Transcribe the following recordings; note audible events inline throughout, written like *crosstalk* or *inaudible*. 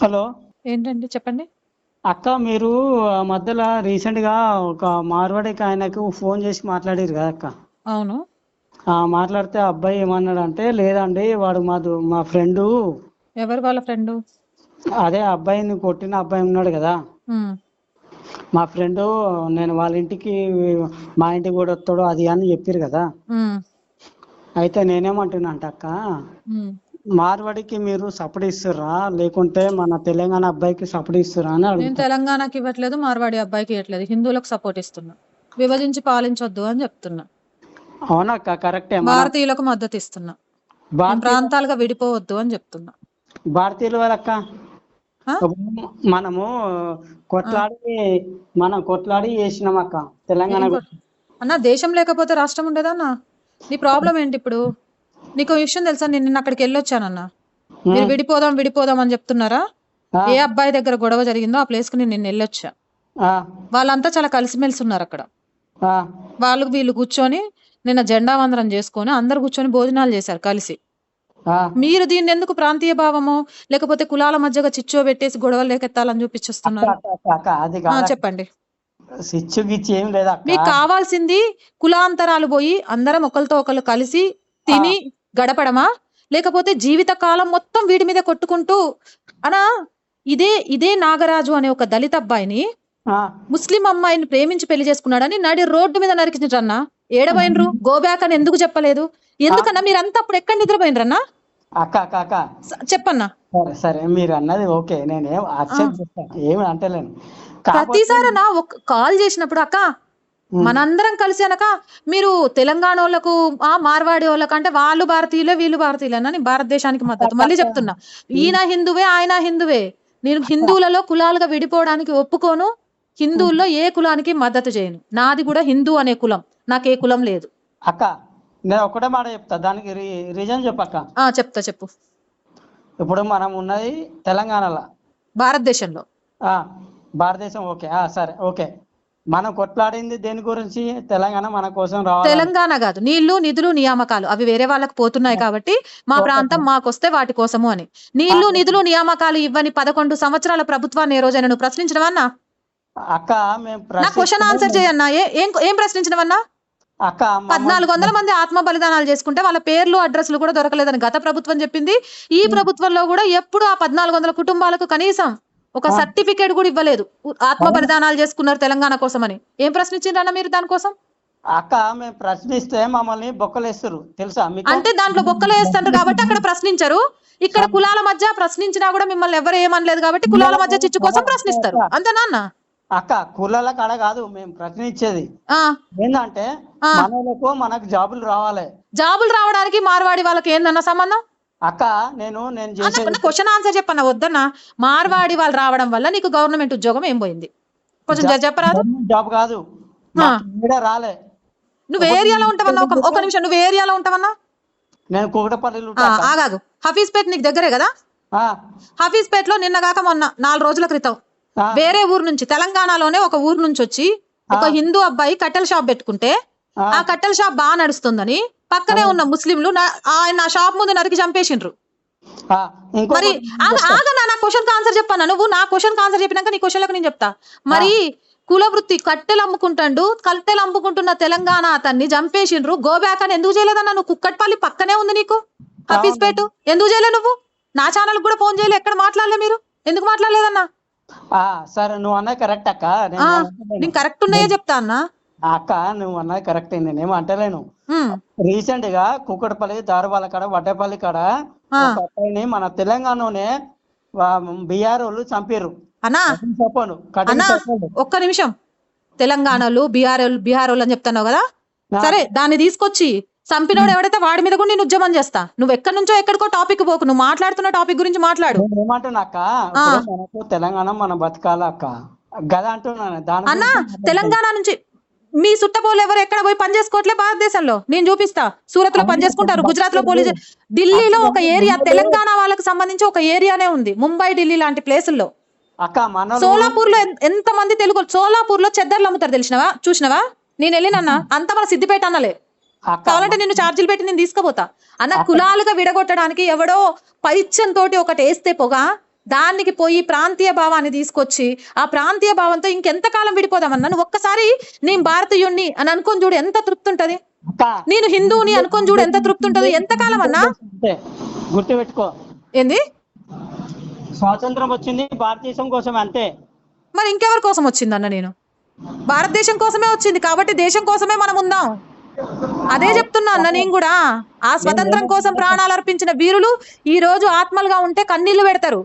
Hello. ఏంటండి చెప్పండి. అక్క మీరు మధ్యలో రీసెంట్గా ఒక మార్వాడికి ఆయనకు ఫోన్ చేసి మాట్లాడారు కదా అక్క. అవును. మాట్లాడితే అబ్బాయి ఏమన్నాడు అంటే లేదండి వాడు మాదు మా ఫ్రెండ్. ఎవరు వాళ్ళ ఫ్రెండ్? అదే అబ్బాయిని కొట్టిన అబ్బాయి ఉన్నాడు కదా. మా ఫ్రెండ్ నేను వాళ్ళ ఇంటికి మా ఇంటికి కూడా వస్తాడు అది అని చెప్పారు కదా. అయితే నేనేమంటున్నా అంటే అక్క మార్వాడికి మీరు సపోర్ట్ ఇస్తుర్రా లేకుంటే మన తెలంగాణ అబ్బాయికి సపోర్ట్ ఇస్తుర్రా అని నేను అడుగుతా. తెలంగాణకి ఇవ్వట్లేదు మార్వాడి అబ్బాయికి ఇవ్వట్లేదు. హిందువులకు సపోర్ట్ ఇస్తున్నా. విభజించి పాలించొద్దు అని చెప్తున్నా. అవునక్క కరెక్టే మన భారతీయులకు మద్దతు ఇస్తున్నా. ప్రాంతాలుగా విడిపోవద్దు అని చెప్తున్నా. భారతీయుల వాళ్ళక్క ఆ? మనము కొట్లాడి మనం కొట్లాడి చేసినాం అక్క. తెలంగాణ ఏం కొట్- అన్న దేశం లేకపోతే రాష్ట్రం ఉండేదన్నా నీ ప్రాబ్లం ఏంటి ఇప్పుడు? నీకు విషయం తెలుసా? నేను నిన్న అక్కడికి వెళ్ళొచ్చానన్న. మీరు విడిపోదాం విడిపోదాం అని చెప్తున్నారా? ఏ అబ్బాయి దగ్గర గొడవ జరిగిందో ఆ ప్లేస్కి నేను నిన్న వెళ్ళొచ్చా? వాళ్ళంతా చాలా కలిసిమెలిసి ఉన్నారు అక్కడ. వాళ్ళు వీళ్ళు కూర్చొని నిన్న జెండా వందనం చేసుకొని అందరు కూర్చొని భోజనాలు చేశారు కలిసి. మీరు దీన్ని ఎందుకు ప్రాంతీయ భావమో లేకపోతే కులాల మధ్యగా చిచ్చో పెట్టేసి గొడవలు లేకెత్తాలని చూపించేస్తున్నారు? చెప్పండి. మీకు కావాల్సింది కులాంతరాలు పోయి అందరం ఒకరితో ఒకరు కలిసి తిని గడపడమా? లేకపోతే జీవిత కాలం మొత్తం వీటి మీద కొట్టుకుంటూ అనా ఇదే ఇదే నాగరాజు అనే ఒక దళిత అబ్బాయిని ముస్లిం అమ్మాయిని ప్రేమించి పెళ్ళి చేసుకున్నాడని నడి రోడ్డు మీద నరికించరన్నా ఏడబోయినరు? గోబ్యాక్ అని ఎందుకు చెప్పలేదు? ఎందుకన్నా మీరంతా అప్పుడు ఎక్కడ నిద్రపోయినరన్నా? అక్క అక్క అక్క. స- చెప్పన్నా. సరే సరే మీరు అన్నది ఓకే. నేనేం అక్సెప్ట్ చేస్తాను ఏమి అంటలేను. ప్రతిసారి నా ఒక కాల్ చేసినప్పుడు అక్క మనందరం కలిసి అనక మీరు తెలంగాణ వాళ్ళకు ఆ మార్వాడి వాళ్ళకు అంటే వాళ్ళు భారతీయులే వీళ్ళు భారతీయులేనా నేను భారతదేశానికి మద్దతు. మళ్ళీ చెప్తున్నా ఈయన హిందువే ఆయన హిందువే. నేను హిందువులలో కులాలుగా విడిపోవడానికి ఒప్పుకోను హిందువుల్లో ఏ కులానికి మద్దతు చేయను. నాది కూడా హిందూ అనే కులం నాకు ఏ కులం లేదు. అక్క నేను ఒకటే మాట చెప్తా దానికి రీజన్ చెప్పక్క. చెప్తా చెప్పు. ఇప్పుడు మనం ఉన్నది తెలంగాణలో. భారతదేశంలో. ఆ, భారతదేశం ఓకే. సరే ఓకే. మనం కొట్లాడింది దేని గురించి? తెలంగాణ మన కోసం రావాలి తెలంగాణ కాదు. నీళ్ళు నిధులు నియామకాలు. అవి వేరే వాళ్ళకి పోతున్నాయి కాబట్టి మా ప్రాంతం మాకొస్తే వాటి కోసము అని. నీళ్ళు నిధులు నియామకాలు ఇవ్వని పదకొండు సంవత్సరాల ప్రభుత్వాన్ని ఏ రోజైనా నువ్వు ప్రశ్నించడమన్నా అక్క నా. క్వశ్చన్ ఆన్సర్ చేయన్నా ఏ- ఏం ప్రశ్నించడమన్నా అక్క పద్నాలుగు వందల మంది ఆత్మ బలిదానాలు చేసుకుంటే వాళ్ళ పేర్లు అడ్రస్లు కూడా దొరకలేదని గత ప్రభుత్వం చెప్పింది. ఈ ప్రభుత్వంలో కూడా ఎప్పుడు ఆ పద్నాలుగు వందల కుటుంబాలకు కనీసం ఒక సర్టిఫికేట్ కూడా ఇవ్వలేదు. ఆత్మ బలిదానాలు చేసుకున్నారు తెలంగాణ కోసమని. ఏం ప్రశ్నించిండ్రన్న మీరు దానికోసం? అక్క మేము ప్రశ్నిస్తే మమ్మల్ని బొక్కలేస్తారు. తెలుసా మీకు? అంటే దాంట్లో బొక్కలు వేస్తారు కాబట్టి అక్కడ ప్రశ్నించరు. ఇక్కడ కులాల మధ్య ప్రశ్నించినా కూడా మిమ్మల్ని ఎవరు ఏమనలేదు కాబట్టి కులాల మధ్య చిచ్చు కోసం ప్రశ్నిస్తారు. అంతేనా అన్న? అక్క కులాల కాడ కాదు మేము ప్రశ్నించేది. ఏంటంటే ఆ. మనలకు మనకు జాబులు రావాలి. జాబులు రావడానికి మార్వాడి వాళ్ళకి ఏందన్న సంబంధం? అక్క నేను నేను క్వశ్చన్ ఆన్సర్ చెప్పన్న వద్దన్న. మార్వాడి వాళ్ళు రావడం వల్ల నీకు గవర్నమెంట్ ఉద్యోగం ఏం పోయింది? కొంచెం చెప్పరాదు. జాబ్ కాదు. రాలే. నువ్వు ఏరియాలో ఉంటావన్నా? ఒక నిమిషం. నువ్వు ఏరియాలో ఉంటావన్నా? నేను కుకటపల్లిలో ఆ, ఆగాగు. హఫీజ్పేట్ నీకు దగ్గరే కదా? హఫీజ్పేట్లో నిన్న కాక మొన్న నాలుగు రోజుల క్రితం. వేరే ఊరు నుంచి తెలంగాణలోనే ఒక ఊరు నుంచి వచ్చి ఒక హిందూ అబ్బాయి కట్టెల షాప్ పెట్టుకుంటే. ఆ. కట్టెల షాప్ బాగా నడుస్తుందని పక్కనే ఉన్న ముస్లింలు ఆయన నా షాప్ ముందు నరికి చంపేసిండ్రు. మరి ఆగనా నా క్వశ్చన్ ఆన్సర్ చెప్పాను నువ్వు? నా క్వశ్చన్ ఆన్సర్ చెప్పినాక నీ క్వశ్చన్లకు నేను చెప్తా. మరి కుల వృత్తి కట్టెలు అమ్ముకుంటాడు కట్టెలు అమ్ముకుంటున్న తెలంగాణ అతన్ని చంపేసిండ్రు. గో బ్యాక్ అని ఎందుకు చేయలేదన్నా నువ్వు? కుక్కట్పల్లి పక్కనే ఉంది నీకు? హఫీజ్పేట్? ఎందుకు చేయలే నువ్వు? నా ఛానల్ కూడా ఫోన్ చేయలే. ఎక్కడ మాట్లాడలే మీరు? ఎందుకు మాట్లాడలేదన్నా? సరే నువ్వు అన్నది కరెక్ట్ అక్క. నేను కరెక్ట్ ఉన్నాయే చెప్తా అన్నా. అక్క నువ్వు అన్నది కరెక్ట్ నేనేం అంటలేను. రీసెంట్గా కుక్కడపల్లి దారువాల కాడ వడ్డేపల్లి కాడ. ఒక అబ్బాయిని మన తెలంగాణలోనే బీఆర్ వాళ్ళు చంపారు అన్నా. ఒక్క నిమిషం. తెలంగాణలో బీహార్ బీహార్ వాళ్ళు అని చెప్తున్నావు కదా. సరే దాన్ని తీసుకొచ్చి చంపినోడు ఎవడైతే వాడి మీద కూడా నేను ఉద్యమం చేస్తా. నువ్వు ఎక్కడి నుంచో ఎక్కడికో టాపిక్ పోకు నువ్వు మాట్లాడుతున్న టాపిక్ గురించి మాట్లాడు. మనకు తెలంగాణ మన బతకాల అక్క. గదా అంటున్నాను అన్నా తెలంగాణ నుంచి మీ సుట్టపోలు ఎవరు ఎక్కడ పోయి పని చేసుకోవట్లే? భారతదేశంలో. నేను చూపిస్తా. సూరత్లో పని చేసుకుంటారు గుజరాత్లో పోలీసు ఢిల్లీలో ఒక ఏరియా తెలంగాణ వాళ్ళకి సంబంధించి ఒక ఏరియానే ఉంది. ముంబై ఢిల్లీ లాంటి ప్లేసుల్లో. సోలాపూర్లో ఎంత మంది తెలుగు సోలాపూర్లో చెద్దర్లు అమ్ముతారు తెలిసినవా? చూసినవా? నేను వెళ్ళినన్నా. అంత మన సిద్దిపేట అన్నలే. కావాలంటే నిన్ను ఛార్జీలు పెట్టి నేను తీసుకుపోతా. అన్న కులాలుగా విడగొట్టడానికి ఎవడో పైత్యం తోటి ఒకటి వేస్తే పొగ. దానికి పోయి ప్రాంతీయ భావాన్ని తీసుకొచ్చి ఆ ప్రాంతీయ భావంతో ఇంకెంతకాలం విడిపోదామన్నా? నువ్వు ఒక్కసారి నేను భారతీయుణ్ణి అని అనుకొని చూడు ఎంత తృప్తి ఉంటది? నేను హిందువుని అనుకొని చూడు ఎంత తృప్తి ఉంటది? ఎంతకాలం అన్నా? గుర్తుపెట్టుకో. ఏంది? స్వాతంత్రం వచ్చింది భారతదేశం కోసం అంతే. మరి ఇంకెవరి కోసం వచ్చిందన్న నేను? భారతదేశం కోసమే వచ్చింది కాబట్టి దేశం కోసమే మనం ఉందాం. అదే చెప్తున్నా అన్న నేను కూడా. ఆ స్వతంత్రం కోసం ప్రాణాలు అర్పించిన వీరులు ఈ రోజు ఆత్మలుగా ఉంటే కన్నీళ్ళు పెడతారు.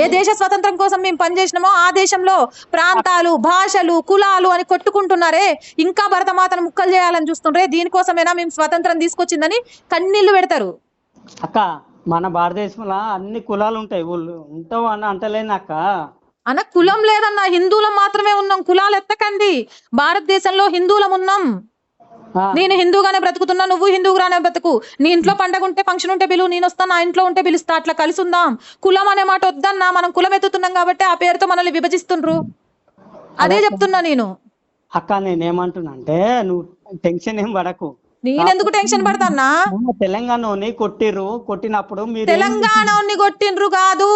ఏ దేశ స్వతంత్రం కోసం మేము పనిచేసినామో ఆ దేశంలో ప్రాంతాలు భాషలు కులాలు అని కొట్టుకుంటున్నారే. ఇంకా భరతమాతను ముక్కలు చేయాలని చూస్తుండ్రే. దీనికోసమేనా మేము స్వతంత్రం తీసుకొచ్చిందని కన్నీళ్ళు పెడతారు. అక్క మన భారతదేశంలో అన్ని కులాలు ఉంటాయి. ఊళ్ళు ఉంటావు అని అంటలేను అక్క. అన్న కులం లేదన్న హిందువులం మాత్రమే ఉన్నాం. కులాలు ఎత్తకండి. భారతదేశంలో హిందువులం ఉన్నాం. నేను హిందూగానే బ్రతుకుతున్నా నువ్వు హిందూగానే బ్రతుకు. నీ ఇంట్లో పండగ ఉంటే ఫంక్షన్ ఉంటే పిలువు నేను వస్తా నా ఇంట్లో ఉంటే పిలుస్తా అట్లా కలిసి ఉందాం కులం అనే మాట వద్దన్నా మనం కులం ఎత్తుతున్నాం కాబట్టి ఆ పేరుతో మనల్ని విభజిస్తుండ్రు. అదే చెప్తున్నా నేను. అక్క నేనేమంటున్నా అంటే నువ్వు టెన్షన్ ఏం పడకు. నేనెందుకు టెన్షన్ పడతాన్నా? మన తెలంగాణని కొట్టిర్రు కొట్టినప్పుడు మీరు తెలంగాణని కొట్టిండ్రు కాదు.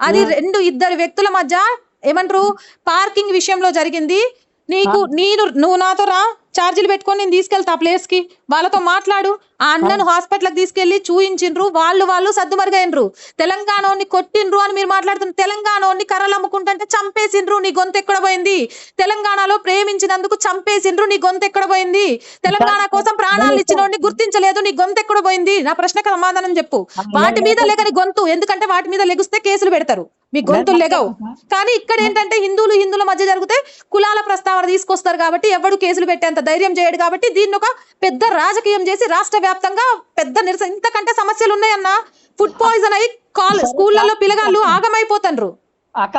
అది రెండు ఇద్దరు వ్యక్తుల మధ్య ఏమంటారు? పార్కింగ్ విషయంలో జరిగింది. నీకు నేను నువ్వు నాతో రా. ఛార్జీలు పెట్టుకొని నేను తీసుకెళ్తా ఆ ప్లేస్కి వాళ్ళతో మాట్లాడు. ఆ అన్నను హాస్పిటల్కి తీసుకెళ్ళి చూయించిండ్రు వాళ్ళు వాళ్ళు సర్దుమరుగైనరు. తెలంగాణని కొట్టిండ్రు అని మీరు మాట్లాడుతున్నారు తెలంగాణని కర్రలు అమ్ముకుంటుంటే చంపేసిండ్రు. నీ గొంతు ఎక్కడ పోయింది? తెలంగాణలో ప్రేమించినందుకు చంపేసిండ్రు. నీ గొంతు ఎక్కడ పోయింది? తెలంగాణ కోసం ప్రాణాలు ఇచ్చినోడిని గుర్తించలేదు. నీ గొంతు ఎక్కడ పోయింది? నా ప్రశ్నకు సమాధానం చెప్పు. వాటి మీద లేకని గొంతు. ఎందుకంటే వాటి మీద లెగిస్తే కేసులు పెడతారు. మీ గొంతులు లెగవు. కానీ ఇక్కడ ఏంటంటే హిందువులు హిందువుల మధ్య జరిగితే కులాల ప్రస్తావన తీసుకొస్తారు కాబట్టి ఎవడు కేసులు పెట్టేంత ధైర్యం చేయడు కాబట్టి దీన్ని ఒక పెద్ద రాజకీయం చేసి రాష్ట్ర వ్యాప్తంగా పెద్ద నిరసన ఇంతకంటే సమస్యలు ఉన్నాయన్న. ఫుడ్ పాయిజన్ అయ్యి కాల్ స్కూళ్ళలో పిల్లగాళ్ళు ఆగమైపోతాండ్రు. అక్క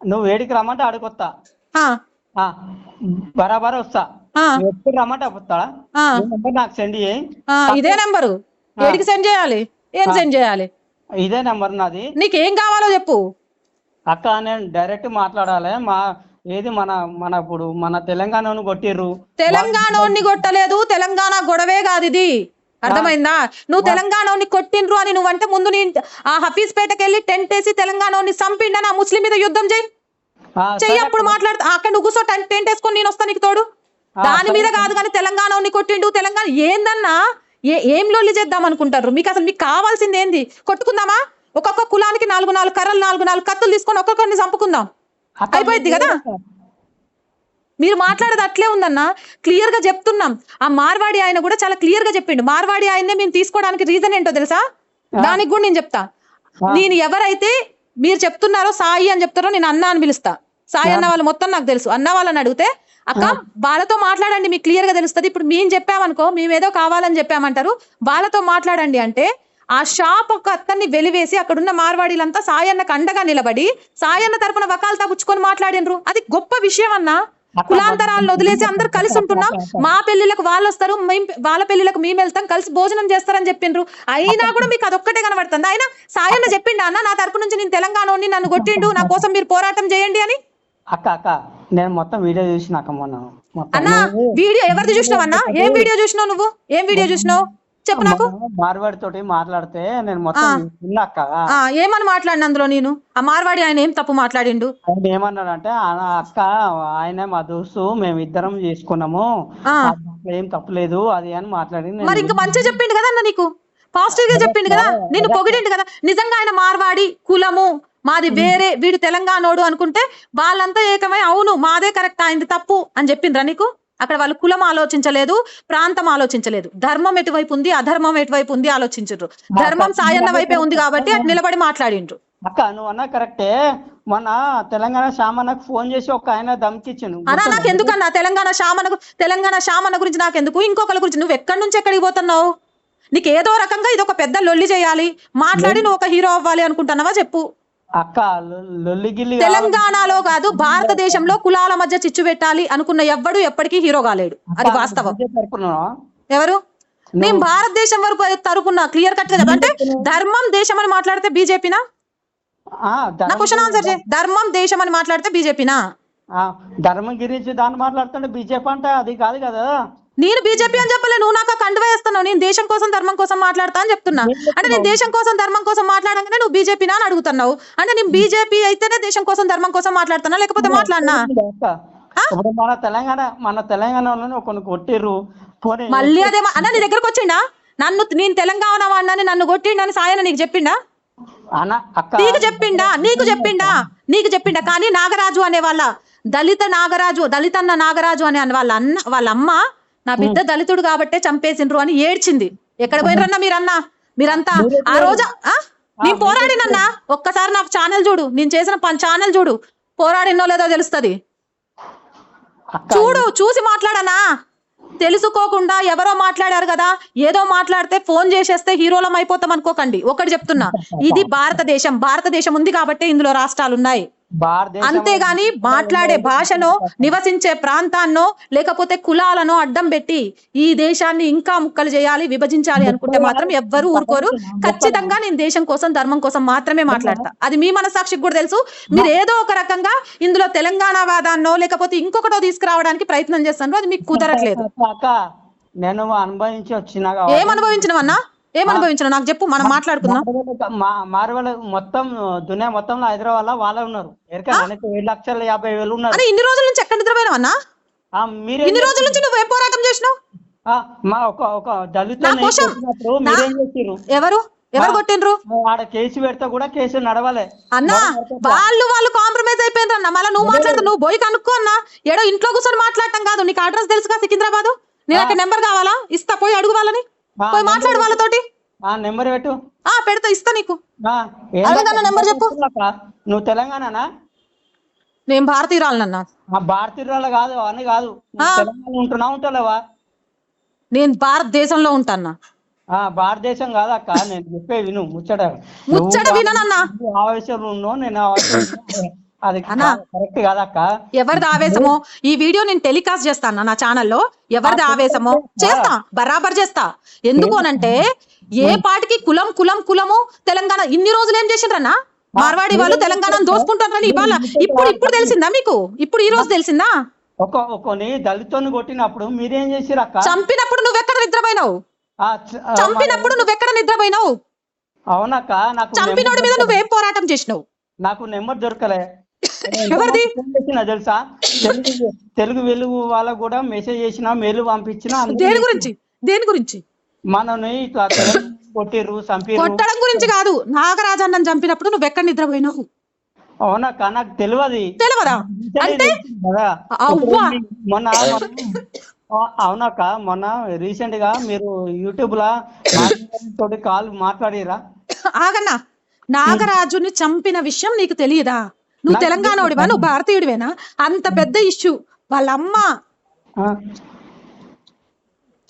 నువ్వు వేడికి రమ్మంటే అడుగుతా బరాబర్ వస్తా. ఎప్పుడు రమ్మంటే వస్తాడా నాకు సెండ్ చేయి. ఇదే నెంబరు. ఏడికి సెండ్ చేయాలి. ఏం సెండ్ చేయాలి? ఇదే నెంబర్ నాది. నీకేం కావాలో చెప్పు. అక్క నేను డైరెక్ట్ మాట్లాడాలి. మా ఏది మన మన ఇప్పుడు మన తెలంగాణను కొట్టిర్రు? తెలంగాణోని కొట్టలేదు తెలంగాణ గొడవే కాదు ఇది. అర్థమైందా? నువ్వు తెలంగాణని కొట్టిండ్రు అని నువ్వంటే ముందు నీ ఆ హఫీజ్ పేటకి వెళ్ళి టెంట్ వేసి తెలంగాణని చంపిండని ఆ ముస్లిం మీద యుద్ధం చేయి. చెయ్యి అప్పుడు మాట్లాడతా. అక్కడ నువ్వు కూర్చో టెంట్ వేసుకొని నేను వస్తా నీకు తోడు. దాని మీద కాదు కానీ తెలంగాణని కొట్టిండు తెలంగాణ ఏందన్నా? ఏ ఏం లొల్లి చేద్దాం అనుకుంటారు? మీకు అసలు మీకు కావాల్సింది ఏంది? కొట్టుకుందామా? ఒక్కొక్క కులానికి నాలుగు నాలుగు కర్రలు నాలుగు నాలుగు కత్తులు తీసుకొని ఒక్కొక్కరిని చంపుకుందాం. అయిపోయింది కదా? మీరు మాట్లాడేది అట్లే ఉందన్న. క్లియర్గా చెప్తున్నాం. ఆ మార్వాడి ఆయన కూడా చాలా క్లియర్గా చెప్పిండు. మార్వాడి ఆయన్నే మేము తీసుకోవడానికి రీజన్ ఏంటో తెలుసా? దానికి కూడా నేను చెప్తా. నేను ఎవరైతే మీరు చెప్తున్నారో సాయి అని చెప్తారో నేను అన్న అని పిలుస్తా. సాయి అన్న వాళ్ళు మొత్తం నాకు తెలుసు. అన్న వాళ్ళని అడిగితే అక్క వాళ్ళతో మాట్లాడండి మీకు క్లియర్గా తెలుస్తుంది. ఇప్పుడు మేము చెప్పామనుకో మేము ఏదో కావాలని చెప్పామంటారు. వాళ్ళతో మాట్లాడండి అంటే ఆ షాప్ ఒక అత్తన్ని వెలివేసి అక్కడున్న మార్వాడీలంతా సాయన్నకు అండగా నిలబడి సాయన్న తరపున వకాలతా పుచ్చుకొని మాట్లాడినరు. అది గొప్ప విషయం అన్న. కులాంతరాలను వదిలేసి అందరు కలిసి ఉంటున్నాం. మా పెళ్ళిళ్ళకు వాళ్ళు వస్తారు మేం వాళ్ళ పెళ్ళిళ్ళకు మేము వెళ్తాం కలిసి భోజనం చేస్తారని చెప్పిండ్రు అయినా కూడా మీకు అదొక్కటే కనబడుతుంది. అయినా సాయన్న చెప్పిండు అన్న నా తరపు నుంచి నేను తెలంగాణ నన్ను కొట్టిండు నా కోసం మీరు పోరాటం చేయండి అని? అక్క అక్క నేను మొత్తం వీడియో చూసిన అక్క మొన్న. అన్న వీడియో ఎవరిది చూసినావు అన్న? ఏం వీడియో చూసినావు నువ్వు? ఏం వీడియో చూసినావు? చెప్పు నాకు. మార్వాడి తోటి మాట్లాడితే నేను మొత్తం విన్నా అక్క. ఆ ఏమని మాట్లాడిన అందులో నేను? ఆ మార్వాడి ఆయన ఏం తప్పు మాట్లాడిండు? ఆయన ఏమన్నాడంటే "ఆ అక్క ఆయన మా దోస్తు మేము ఇద్దరం చేసుకున్నాము ఏం తప్పులేదు అది అని మాట్లాడి నేను మరి ఇంకా మంచిగా చెప్పిండు కదా అన్న నీకు? పాజిటివ్గా చెప్పిండు కదా? నిన్ను పొగిడిండు కదా? నిజంగా ఆయన మార్వాడి కులము మాది వేరే వీడు తెలంగాణోడు అనుకుంటే వాళ్ళంతా ఏకమై అవును మాదే కరెక్ట్ అయింది తప్పు అని చెప్పిండ్రా నీకు? అక్కడ వాళ్ళు కులం ఆలోచించలేదు ప్రాంతం ఆలోచించలేదు. ధర్మం ఎటువైపు ఉంది అధర్మం ఎటువైపు ఉంది ఆలోచించరు. ధర్మం సాయన్న వైపే ఉంది కాబట్టి అటు నిలబడి మాట్లాడిండ్రు. అక్క నువ్వు అన్నా కరెక్టే. మొన్న తెలంగాణ శామన్నకు ఫోన్ చేసి ఒక ఆయన దమ్కిచ్చిండు. అనా నాకు ఎందుకన్నా? తెలంగాణ శామన తెలంగాణ శామన గురించి నాకు ఎందుకు ఇంకొకరి గురించి నువ్వు ఎక్కడి నుంచి ఎక్కడికి పోతున్నావు? నీకు ఏదో రకంగా ఇది ఒక పెద్ద లొల్లి చేయాలి. మాట్లాడి నువ్వు ఒక హీరో అవ్వాలి అనుకుంటున్నావా? చెప్పు. అక్క తెలంగాణలో కాదు భారతదేశంలో కులాల మధ్య చిచ్చు పెట్టాలి అనుకున్న ఎవ్వడు ఎప్పటికీ హీరో కాలేడు. అది వాస్తవం. ఎవరు? నేను భారతదేశం వరకు తరపున క్లియర్ కట్గా అంటే ధర్మం దేశం అని మాట్లాడితే బీజేపీనా? నా ధర్మం క్వశ్చన్ ఆన్సర్ చేయి. ధర్మం దేశం అని మాట్లాడితే బీజేపీనా? ధర్మం గురించి దాన్ని మాట్లాడుతుంటే బీజేపీ అంటే అది కాదు కదా. నేను బీజేపీ అని చెప్పలే నువ్వు నాకు కండువా వేస్తున్నావు నేను దేశం కోసం ధర్మం కోసం మాట్లాడతా అని చెప్తున్నా. అంటే నేను దేశం కోసం ధర్మం కోసం మాట్లాడగానే నువ్వు బీజేపీనా అని అడుగుతున్నావు. అంటే నేను బీజేపీ అయితేనే దేశం కోసం ధర్మం కోసం మాట్లాడుతున్నా లేకపోతే మాట్లాడినా? ఇప్పుడు మన తెలంగాణ మన తెలంగాణలోనే కొన్ని కొట్టిర్రు. మళ్ళీ అదే అన్న నీ దగ్గరకు వచ్చిండా? నన్ను నేను తెలంగాణ వాడినని నన్ను కొట్టిండని సాయన నీకు చెప్పిండా? నీకు చెప్పిండా? నీకు చెప్పిండా? నీకు చెప్పిండా? కానీ నాగరాజు అనే వాళ్ళ దళిత నాగరాజు దళితన్న నాగరాజు అనే వాళ్ళ అన్న వాళ్ళ అమ్మ నా బిడ్డ దళితుడు కాబట్టే చంపేసిండ్రు అని ఏడ్చింది. ఎక్కడ పోయినరన్నా మీరన్నా? మీరంతా ఆ రోజు? నేను పోరాడినన్నా? ఒక్కసారి నా ఛానల్ చూడు. నేను చేసిన పని ఛానల్ చూడు. పోరాడినో లేదో తెలుస్తది. చూడు చూసి మాట్లాడనా? తెలుసుకోకుండా ఎవరో మాట్లాడారు కదా ఏదో మాట్లాడితే ఫోన్ చేసేస్తే హీరోలం అయిపోతాం అనుకోకండి. ఒకటి చెప్తున్నా. ఇది భారతదేశం. భారతదేశం ఉంది కాబట్టి ఇందులో రాష్ట్రాలు ఉన్నాయి అంతేగాని మాట్లాడే భాషనో నివసించే ప్రాంతాన్నో లేకపోతే కులాలను అడ్డం పెట్టి ఈ దేశాన్ని ఇంకా ముక్కలు చేయాలి విభజించాలి అనుకుంటే మాత్రం ఎవ్వరు ఊరుకోరు. ఖచ్చితంగా నేను దేశం కోసం ధర్మం కోసం మాత్రమే మాట్లాడతా. అది మీ మనసాక్షికి కూడా తెలుసు. మీరు ఏదో ఒక రకంగా ఇందులో తెలంగాణ వాదాన్నో లేకపోతే ఇంకొకటో తీసుకురావడానికి ప్రయత్నం చేస్తాను అది మీకు కుదరట్లేదు. నేను అనుభవించి వచ్చిన ఏం అనుభవించినవన్నా ఏం అనుభవించినావు నాకు చెప్పు మనం మాట్లాడుకుందాం. మార్వల్ మొత్తం దునియా మొత్తంలో హైదరాబాద్లో వాళ్ళే ఉన్నారు. ఏడు లక్షల యాభై వేలు ఉన్నారు. ఇన్ని రోజుల నుంచి ఎక్కడ నిద్రపోయినావన్నా ఆ, మీరేం ఇన్ని రోజుల నుంచి నువ్వు ఏం పోరాటం చేసినావు? మా ఒక ఒక దళిత ఎవరు? ఎవరు కొట్టిండ్రు? ఆడ కేసు పెడితే కూడా కేసు నడవలే. అన్నా వాళ్ళు వాళ్ళు కాంప్రమైజ్ అయిపోయిండ్రు అన్న. మళ్ళీ నువ్వు మాట్లాడదు నువ్వు పోయి కనుక్కో అన్న. ఏడో ఇంట్లో కూర్చొని మాట్లాడటం కాదు. నీకు అడ్రస్ తెలుసుగా సికింద్రాబాద్? నేను అక్కడ నెంబర్ కావాలా? ఇస్తా పోయి అడుగు వాళ్ళని. పోయి మాట్లాడు వాళ్ళతోటి. నెంబర్ పెట్టు. ఆ పెడతా ఇస్తా నీకు. నెంబర్ చెప్పు. నువ్వు తెలంగాణనా? నేను భారతీయురాలనన్నా ఆ భారతీయురాలు కాదు అని కాదు. తెలంగాణ ఉంటున్నా ఉంటలేవా? నేను భారతదేశంలో ఉంటాన్నా. ఆ భారతదేశం కాదు అక్క నేను చెప్పే విను ముచ్చట. ముచ్చట విననన్నా. ఆవేశంలో ఉన్నావు నేను. అది కరెక్ట్ కాదక్క. ఎవరిది ఆవేశమో? ఈ వీడియో నేను టెలికాస్ట్ చేస్తాను నా ఛానల్లో. ఎవరిది ఆవేశమో? చేస్తా. బరాబర్ చేస్తా. ఎందుకు అనంటే ఏ? పాటికి కులం కులం కులము తెలంగాణ ఇన్ని రోజులు ఏం చేసిండ్రన్నా? మార్వాడి వాళ్ళు తెలంగాణను దోసుకుంటారని ఇవాళ ఇప్పుడు ఇప్పుడు తెలిసిందా మీకు? ఇప్పుడు ఈ రోజు తెలిసిందా? ఒక ఒకని దళితుని కొట్టినప్పుడు మీరేం చేసిరు అక్క చంపినప్పుడు నువ్వెక్కడ నిద్రపోయినావు? చంపినప్పుడు నువ్వెక్కడ నిద్రపోయినావు? అవునక్క నాకు చంపినోడి మీద నువ్వేం పోరాటం చేసినావు? నాకు నెంబర్ దొరకలే. ఎవరిది? తెలుసా? *laughs* తెలుగు వెలుగు వాళ్ళకు కూడా మెసేజ్ చేసిన మెయిల్ పంపించిన దేని గురించి? దేని గురించి? మనని ఇట్లా కొట్టిర్రు కొట్టడం గురించి కాదు. నాగరాజన్నని చంపినప్పుడు నువ్వెక్కడ నిద్రపోయినావు? అవునక్క నాకు తెలియదు తెలియదా అంటే? మొన్న అవునక్క మొన్న రీసెంట్గా మీరు యూట్యూబ్ లా తోటి కాల్ మాట్లాడిరా ఆగన్నా. నాగరాజుని చంపిన విషయం నీకు తెలియదా? నువ్వు తెలంగాణోడివా? నువ్వు భారతీయుడివేనా? అంత పెద్ద ఇష్యూ. వాళ్ళ అమ్మ ఆ.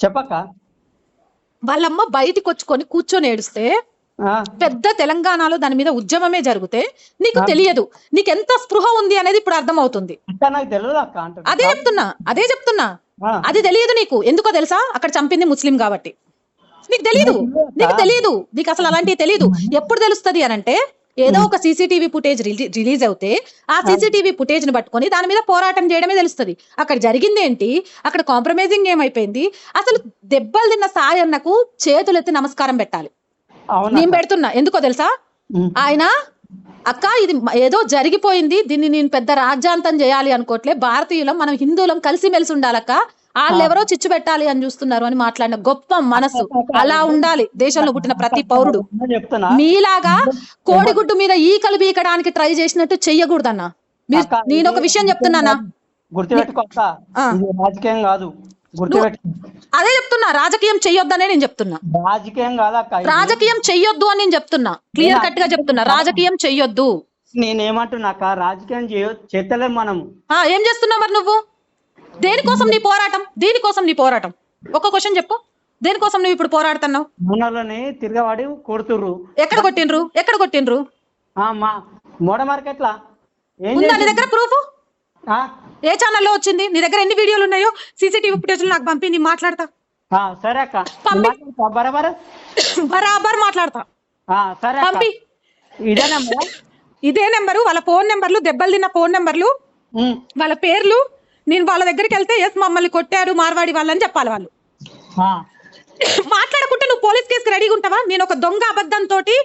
చెప్పక్క. వాళ్ళమ్మ బయటికి వచ్చుకొని కూర్చొని ఏడుస్తే పెద్ద తెలంగాణలో దాని మీద ఉద్యమమే జరిగితే నీకు తెలియదు. నీకు ఎంత స్పృహ ఉంది అనేది ఇప్పుడు అర్థమవుతుంది. అదే చెప్తున్నా. అదే చెప్తున్నా. అది తెలియదు నీకు. ఎందుకో తెలుసా? అక్కడ చంపింది ముస్లిం కాబట్టి. నీకు తెలియదు నీకు తెలియదు నీకు అసలు అలాంటివి తెలియదు ఎప్పుడు తెలుస్తది అని అంటే ఏదో ఒక సీసీటీవీ ఫుటేజ్ రిలీజ్ అవుతే ఆ సీసీటీవీ ఫుటేజ్ని పట్టుకొని దాని మీద పోరాటం చేయడమే తెలుస్తది. అక్కడ జరిగింది ఏంటి? అక్కడ కాంప్రమైజింగ్ ఏమైపోయింది? అసలు దెబ్బలు తిన్న సాయన్నకు చేతులెత్తి నమస్కారం పెట్టాలి. నేను పెడుతున్నా. ఎందుకో తెలుసా. ఆయన అక్క ఇది ఏదో జరిగిపోయింది. దీన్ని నేను పెద్ద రాజ్యాంతం చేయాలి అనుకోవట్లే భారతీయులం మనం హిందువులం కలిసిమెలిసి ఉండాలక్క. వాళ్ళు ఎవరో చిచ్చు పెట్టాలి అని చూస్తున్నారు అని మాట్లాడిన గొప్ప మనసు అలా ఉండాలి. దేశంలో పుట్టిన ప్రతి పౌరుడు. మీలాగా కోడిగుడ్డు మీద ఈకలు బీకడానికి ట్రై చేసినట్టు చెయ్యకూడదన్నా. మీరు అక్క, నేను ఒక విషయం చెప్తున్నానా? రాజకీయం కాదు. అదే చెప్తున్నా. రాజకీయం చెయ్యొద్దనే నేను చెప్తున్నా. రాజకీయం ఇది. రాజకీయం చెయ్యొద్దు అని నేను చెప్తున్నా. క్లియర్ కట్గా చెప్తున్నా. రాజకీయం చెయ్యొద్దు. నేనేమంటున్నా రాజకీయం చేస్తలేం మనం. ఆ ఏం చేస్తున్నావు మరి నువ్వు? దేనికోసం నీ పోరాటం? దేనికోసం నీ పోరాటం? ఒక క్వశ్చన్ చెప్పు. దేనికోసం నువ్వు ఇప్పుడు పోరాడుతున్నావు? మనల్ని కొడుతుర్రు. ఎక్కడ కొట్టిండ్రు? ఎక్కడ కొట్టిండ్రు? మోడ మార్కెట్లా? ఉందా నీ దగ్గర ప్రూఫ్? ఏ ఛానల్లో వచ్చింది? నీ దగ్గర ఎన్ని వీడియోలు ఉన్నాయో? సీసీటీవీ ఫుటేజ్ నాకు పంపి నేను మాట్లాడతా సరే అక్క. బరాబర్? బరాబర్ మాట్లాడతా. సరే పంపి. ఇదేనమ్మా ఇదే నెంబరు వాళ్ళ ఫోన్ నెంబర్లు దెబ్బలు తిన్న ఫోన్ నెంబర్లు వాళ్ళ పేర్లు నేను వాళ్ళ దగ్గరికి వెళ్తే ఎస్ మమ్మల్ని కొట్టారు మార్వాడి వాళ్ళని చెప్పాలి వాళ్ళు. మాట్లాడుకుంటే నువ్వు పోలీస్ కేసుకి రెడీగా ఉంటావా? నేను ఒక దొంగ అబద్ధం తోటి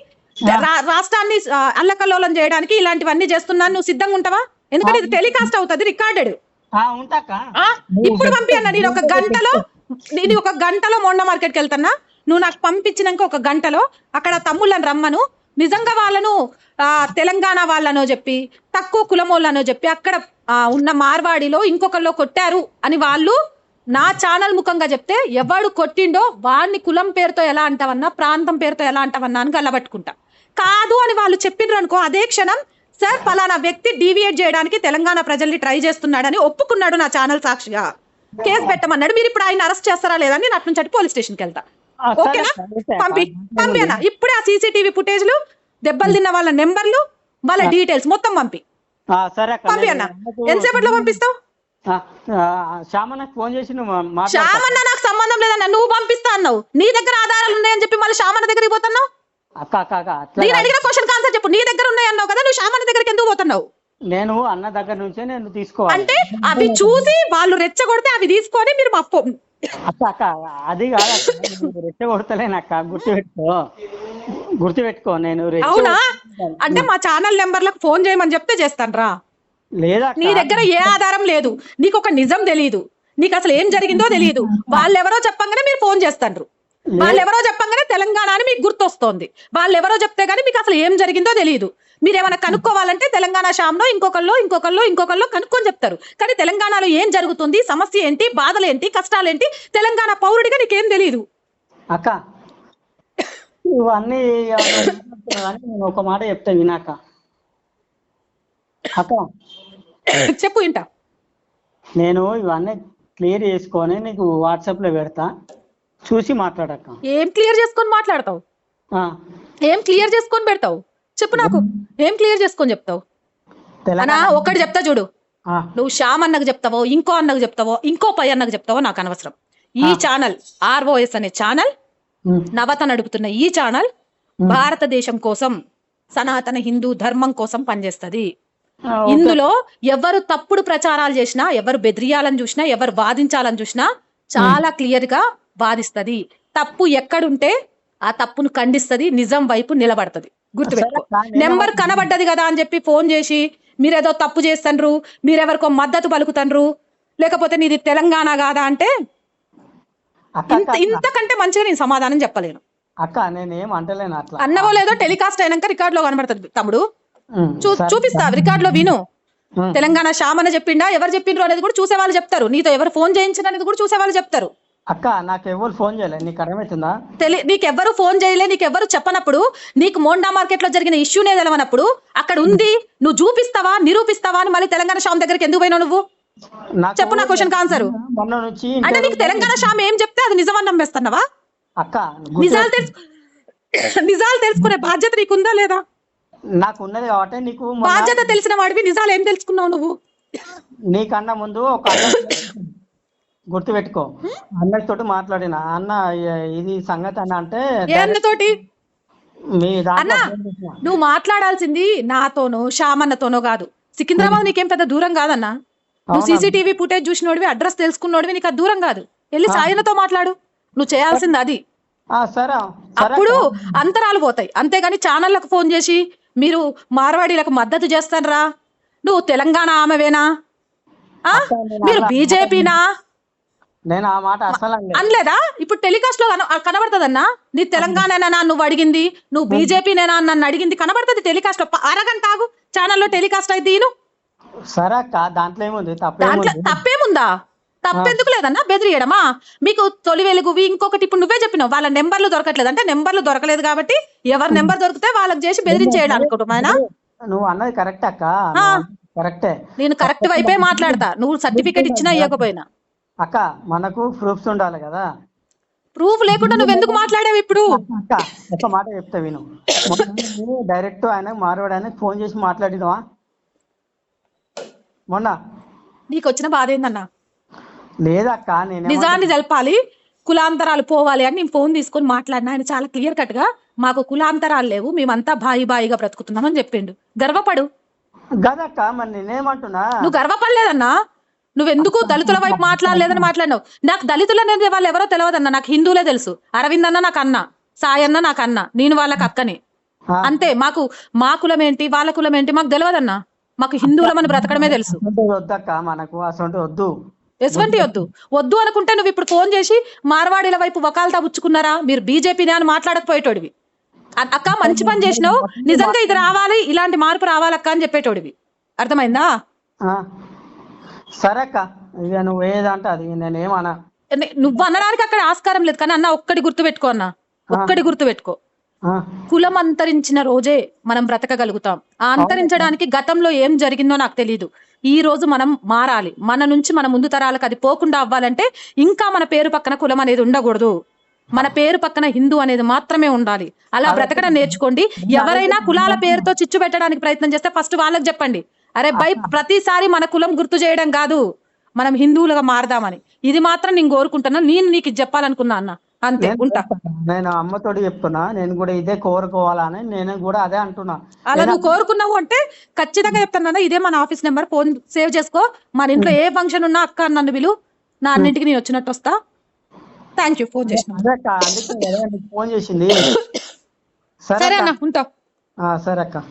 రా- రాష్ట్రాన్ని అల్లకల్లోలం చేయడానికి ఇలాంటివన్నీ చేస్తున్నాను. నువ్వు సిద్ధంగా ఉంటావా? ఎందుకంటే ఇది టెలికాస్ట్ అవుతుంది రికార్డెడ్. ఇప్పుడు పంపి అన్న నేను ఒక గంటలో నేను ఒక గంటలో మొండ మార్కెట్కి వెళ్తున్నా. నువ్వు నాకు పంపించినాక ఒక గంటలో అక్కడ తమ్ముళ్ళని రమ్మను. నిజంగా వాళ్ళను తెలంగాణ వాళ్ళనో చెప్పి తక్కువ కులమోళ్ళనో చెప్పి అక్కడ ఉన్న మార్వాడిలో ఇంకొకళ్ళు కొట్టారు అని వాళ్ళు నా ఛానల్ ముఖంగా చెప్తే ఎవడు కొట్టిండో వాడిని కులం పేరుతో ఎలా అంటావన్నా ప్రాంతం పేరుతో ఎలా అంటావన్నా అని గల్లబట్టుకుంటా. కాదు అని వాళ్ళు చెప్పిండ్రు అనుకో అదే క్షణం సార్ ఫలానా వ్యక్తి డీవియేట్ చేయడానికి తెలంగాణ ప్రజల్ని ట్రై చేస్తున్నాడని ఒప్పుకున్నాడు నా ఛానల్ సాక్షిగా. కేసు పెట్టమన్నాడు మీరు ఇప్పుడు ఆయన అరెస్ట్ చేస్తారా లేదా అని నేను అటు నుంచి పోలీస్ స్టేషన్కి వెళ్తా. ఓకేనా. పంపి పంపి అన్న. ఇప్పుడే ఆ సీసీటీవీ ఫుటేజ్లు దెబ్బలు తిన్న వాళ్ళ నెంబర్లు వాళ్ళ డీటెయిల్స్ మొత్తం పంపి. సరే పంపి నేను అన్న. ఎంతసేపట్లో పంపిస్తావు? శ్యామన్నకు ఫోన్ చేసి శ్యామన్న నాకు సంబంధం లేదన్న నువ్వు పంపిస్తా అన్నావు. నీ దగ్గర ఆధారాలు ఉన్నాయని చెప్పి మళ్ళీ శ్యామన్న దగ్గరికి పోతున్నావు? అక్క అక్క అక్క నేను. అడిగిన క్వశ్చన్ ఆన్సర్ చెప్పు. నీ దగ్గర ఉన్నాయి అన్నావు కదా నువ్వు శ్యామన్న దగ్గరికి ఎందుకు పోతున్నావు? నేను అన్న దగ్గర నుంచే నేను తీసుకోవాలి. అంటే అవి చూసి వాళ్ళు రెచ్చగొడితే అవి తీసుకొని మీరు మా అక్క అక్క అది కాదు రెచ్చగొడతలేనక్క గుర్తు పెట్టుకో గుర్తు పెట్టుకో నేను అవునా అంటే మా ఛానల్ నెంబర్లకు ఫోన్ చేయమని చెప్తే చేస్తాను రా లేదా నీ దగ్గర ఏ ఆధారం లేదు. నీకు ఒక నిజం తెలియదు నీకు అసలు ఏం జరిగిందో తెలియదు వాళ్ళెవరో చెప్పంగానే మీరు ఫోన్ చేస్తాండ్రు వాళ్ళెవరో చెప్పంగానే తెలంగాణ అని మీకు గుర్తొస్తోంది. వాళ్ళెవరో చెప్తే గానీ మీకు అసలు ఏం జరిగిందో తెలియదు మీరు ఏమైనా కనుక్కోవాలంటే తెలంగాణ షామ్లో ఇంకొకళ్ళు ఇంకొకళ్ళు ఇంకొకళ్ళు కనుక్కొని చెప్తారు. కానీ తెలంగాణలో ఏం జరుగుతుంది? సమస్య ఏంటి? బాధలు ఏంటి కష్టాలు ఏంటి తెలంగాణ పౌరుడిగా నీకేం తెలియదు అక్క ఇవన్నీ నేను ఒక మాట చెప్తా వినాక. అక్క చెప్పు ఇంట నేను ఇవన్నీ క్లియర్ చేసుకొని నీకు వాట్సాప్లో పెడతా. చూసి మాట్లాడక్క ఏం క్లియర్ చేసుకొని మాట్లాడతావు? ఆ, ఏం క్లియర్ చేసుకొని పెడతావు? చెప్పు నాకు. ఏం క్లియర్ చేసుకొని చెప్తావు? అనా ఒక్కటి చెప్తా చూడు. ఆ, నువ్వు శ్యామ్ అన్నకు చెప్తావో ఇంకో అన్నకు చెప్తావో ఇంకో పై అన్నకు చెప్తావో నాకు అనవసరం. ఈ ఛానల్ ఆర్ఓఎస్ అనే ఛానల్ నవత నడుపుతున్న ఈ ఛానల్ భారతదేశం కోసం సనాతన హిందూ ధర్మం కోసం పనిచేస్తది. ఇందులో ఎవరు తప్పుడు ప్రచారాలు చేసినా ఎవరు బెదిరియాలని చూసినా ఎవరు వాదించాలని చూసినా చాలా క్లియర్గా వాదిస్తది. తప్పు ఎక్కడుంటే ఆ తప్పును ఖండిస్తది నిజం వైపు నిలబడతది. గుర్తుపెట్టుకో. కానీ నెంబర్ కనబడ్డది కదా అని చెప్పి ఫోన్ చేసి మీరేదో తప్పు చేస్తాండ్రు మీరెవరికో మద్దతు పలుకుతాండ్రు లేకపోతే నీది తెలంగాణ కాదా అంటే ఇంతకంటే మంచిగా నేను సమాధానం చెప్పలేను. అక్క నేనేం అంటలేను అట్లా. అన్నవో లేదో టెలికాస్ట్ అయినాక రికార్డ్లో కనబడుతుంది తమ్ముడు. చూపిస్తా రికార్డ్లో విను తెలంగాణ శ్యామన చెప్పిండా? ఎవరు చెప్పిండ్రు అనేది కూడా చూసే వాళ్ళు చెప్తారు. నీతో ఎవరు ఫోన్ చేయించిన అనేది కూడా చూసే వాళ్ళు చెప్తారు. అక్క నాకు ఎవరు ఫోన్ చేయలేదు. నీకు అర్థమవుతుందా? తెలి నీకెవ్వరు ఫోన్ చేయలే నీకెవ్వరు చెప్పనప్పుడు నీకు మోండా మార్కెట్లో జరిగిన ఇష్యూనే తెలవనప్పుడు అక్కడ ఉంది నువ్వు చూపిస్తావా నిరూపిస్తావా అని మళ్ళీ తెలంగాణ శ్యామ్ దగ్గరికి ఎందుకు పోయినావు నువ్వు? చెప్పు నా క్వశ్చన్ ఆన్సర్ మొన్న నుంచి అంటే నీకు తెలంగాణ శ్యామ్ ఏం చెప్తే అది నిజమని నమ్మేస్తున్నావా అక్క నిజాలు తెలుసు *coughs* నిజాలు తెలుసుకునే బాధ్యత నీకుందా లేదా? నాకు ఉన్నది కాబట్టి నీకు బాధ్యత తెలిసిన వాడివి నిజాలు ఏం తెలుసుకున్నావు నువ్వు? నీకన్నా ముందు ఒక అన్న గుర్తు పెట్టుకో. అన్నతోటి మాట్లాడిన. అన్న ఇది సంగతి అన్న అంటే అన్నతోటి? అన్నా. నువ్వు మాట్లాడాల్సింది నాతోనో శ్యామన్నతోనో కాదు. సికింద్రాబాద్ నీకేం పెద్ద దూరం కాదన్నా? నువ్వు? సీసీటీవీ ఫుటేజ్ చూసినోడివి అడ్రస్ తెలుసుకున్నోడివి నీకు దూరం కాదు. వెళ్ళి సాయనతో మాట్లాడు. నువ్వు చేయాల్సింది అది. అప్పుడు అంతరాలు పోతాయి. అంతేగాని ఛానళ్ళకు ఫోన్ చేసి మీరు మార్వాడీలకు మద్దతు చేస్తానరా. నువ్వు తెలంగాణ ఆమెవేనా? ఆ? మీరు బీజేపీనా? నేను ఆ మాట అసలు అనలేదు. ఇప్పుడు టెలికాస్ట్లో కన- కనబడుతుందన్నా? నీ తెలంగాణనా నువ్వు అడిగింది? నువ్వు బీజేపీనేనా నన్ను అడిగింది? కనబడుతుంది టెలికాస్ట్లో అరగంట ఆగు. ఛానల్లో టెలికాస్ట్ అయితే సరే అక్క దాంట్లో ఏముంది? దాంట్లో తప్పేముంది? తప్పెందుకు లేదన్నా? బెదిరియడమా? మీకు తొలి వెలుగువి ఇంకొకటి ఇప్పుడు నువ్వే చెప్పినావు. వాళ్ళ నెంబర్లు దొరకట్లేదు. అంటే నెంబర్లు దొరకలేదు కాబట్టి ఎవరి నెంబర్ దొరికితే వాళ్ళకి చేసి బెదిరించేయడం అనుకుంటున్నాయన నువ్వు అన్నది కరెక్ట్ అక్క. కరెక్టే నేను కరెక్ట్ వైపే మాట్లాడతా. నువ్వు సర్టిఫికేట్ ఇచ్చినా ఇవ్వకపోయినా. అక్క మనకు ప్రూఫ్స్ ఉండాలి కదా. ప్రూఫ్ లేకుండా నువ్వు ఎందుకు మాట్లాడావు ఇప్పుడు? అక్క ఒక మాట చెప్తా విను. డైరెక్ట్ ఆయన మార్వాడు ఆయనకు ఫోన్ చేసి మాట్లాడినవా? మొన్న. నీకు వచ్చిన బాధ ఏందన్నా? లేదక్క నేను నిజాన్ని తెలపాలి కులాంతరాలు పోవాలి అని నేను ఫోన్ తీసుకొని మాట్లాడినా. ఆయన చాలా క్లియర్ కట్గా మాకు కులాంతరాలు లేవు మేమంతా బాయి బాయిగా బ్రతుకుతున్నామని చెప్పిండు. గర్వపడు. గదక్క మరి నేనేమంటున్నా? నువ్వు గర్వపడలేదన్నా? నువ్వెందుకు దళితుల వైపు మాట్లాడలేదని మాట్లాడినావు? నాకు దళితులు అనేది వాళ్ళు ఎవరో తెలియదన్న నాకు హిందువులే తెలుసు. అరవింద్ అన్న నాకు అన్న సాయి అన్న నాకు అన్న నేను వాళ్ళకి అక్కని. అంతే మాకు మా కులం ఏంటి వాళ్ళ కులం ఏంటి మాకు తెలియదన్న మాకు హిందువులమని బ్రతకడమే తెలుసు. వద్దక్క మనకు అసొంటి వద్దు. ఎటువంటి వద్దు. వద్దు అనుకుంటే నువ్వు ఇప్పుడు ఫోన్ చేసి మార్వాడీల వైపు వకాలతా పుచ్చుకున్నారా మీరు బీజేపీని అని మాట్లాడకపోయేటోడివి. అక్క మంచి పని చేసినావు నిజంగా ఇది రావాలి ఇలాంటి మార్పు రావాలక్క అని చెప్పేటోడివి. అర్థమైందా? సరే అక్క నువ్వు ఏదంటే అది నేనేమన్నా నువ్వు అనడానికి అక్కడ ఆస్కారం లేదు కానీ అన్న ఒక్కటి గుర్తు పెట్టుకో అన్న ఒక్కటి గుర్తు పెట్టుకో కులం అంతరించిన రోజే మనం బ్రతకగలుగుతాం. ఆ అంతరించడానికి గతంలో ఏం జరిగిందో నాకు తెలియదు ఈ రోజు మనం మారాలి. మన నుంచి మన ముందు తరాలకు అది పోకుండా అవ్వాలంటే ఇంకా మన పేరు పక్కన కులం అనేది ఉండకూడదు. మన పేరు పక్కన హిందూ అనేది మాత్రమే ఉండాలి. అలా బ్రతకడం నేర్చుకోండి. ఎవరైనా కులాల పేరుతో చిచ్చు పెట్టడానికి ప్రయత్నం చేస్తే ఫస్ట్ వాళ్ళకి చెప్పండి. అరే బై ప్రతిసారి మన కులం గుర్తు చేయడం కాదు. మనం హిందువులుగా మారదామని. ఇది మాత్రం నేను కోరుకుంటున్నా నేను నీకు చెప్పాలనుకున్నా అన్న. అంతే ఉంటా. నేను అమ్మతోటి చెప్తున్నా నేను కూడా ఇదే కోరుకోవాలని నేను కూడా అదే అంటున్నా. అలా నువ్వు కోరుకున్నావు అంటే ఖచ్చితంగా చెప్తాను ఇదే మన ఆఫీస్ నెంబర్ ఫోన్ సేవ్ చేసుకో. మన ఇంట్లో ఏ ఫంక్షన్ ఉన్నా అక్క నన్ను పిలు. నా అన్నింటికి నేను వచ్చినట్టు వస్తా. థ్యాంక్ యూ ఫోన్ చేసిన ఫోన్ చేసింది. *coughs* సరే అన్న ఉంటా. ఆ, సరే అక్క.